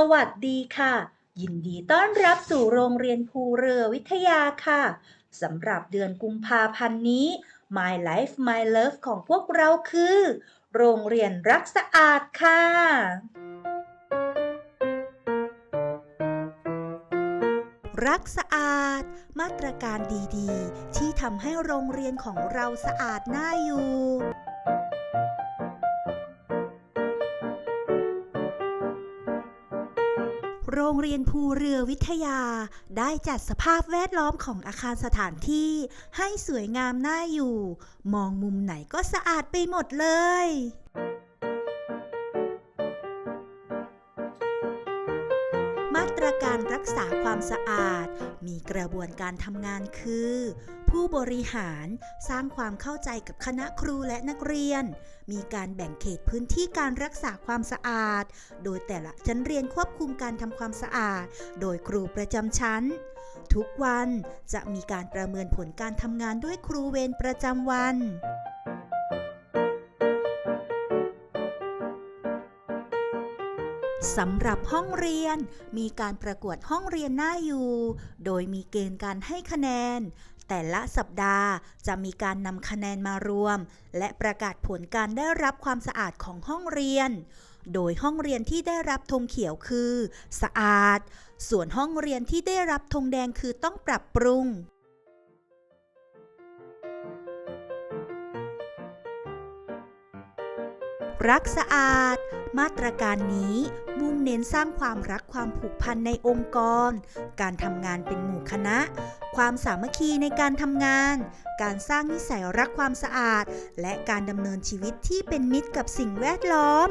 สวัสดีค่ะ ยินดีต้อนรับสู่โรงเรียนภูเรือวิทยาค่ะสำหรับเดือนกุมภาพันธ์นี้ My Life My Love ของพวกเราคือ โรงเรียนรักสะอาดค่ะรักสะอาด มาตรการดีๆ ที่ทำให้โรงเรียนของเราสะอาดน่าอยู่ โรงเรียนภูเรือวิทยา ได้จัดสภาพแวดล้อมของอาคารสถานที่ ให้สวยงามน่าอยู่ มองมุมไหนก็สะอาดไปหมดเลย ตรการรักษาความสะอาด มีกระบวนการทำงานคือ ผู้บริหารสร้างความเข้าใจกับคณะครูและนักเรียน มีการแบ่งเขตพื้นที่การรักษาความสะอาด โดยแต่ละชั้นเรียนควบคุมการทำความสะอาด โดยครูประจำชั้น ทุกวันจะมีการประเมินผลการทำงานด้วยครูเวรประจำวัน สำหรับห้องเรียนมีการประกวดห้องเรียนหน่าอยู่ โดยมีเกณฑ์การให้คะแนน แต่ละสัปดาห์จะมีการนำคะแนนมารวม และประกาศผลการได้รับความสะอาดของห้องเรียน โดยห้องเรียนที่ได้รับธงเขียวคือ สะอาด ส่วนห้องเรียนที่ได้รับธงแดงคือต้องปรับปรุง รักสะอาด มาตรการนี้มุ่งเน้นสร้างความรักความผูกพันในองค์กร การทำงานเป็นหมู่คณะ ความสามัคคีในการทำงาน การสร้างนิสัยรักความสะอาด และการดำเนินชีวิตที่เป็นมิตรกับสิ่งแวดล้อม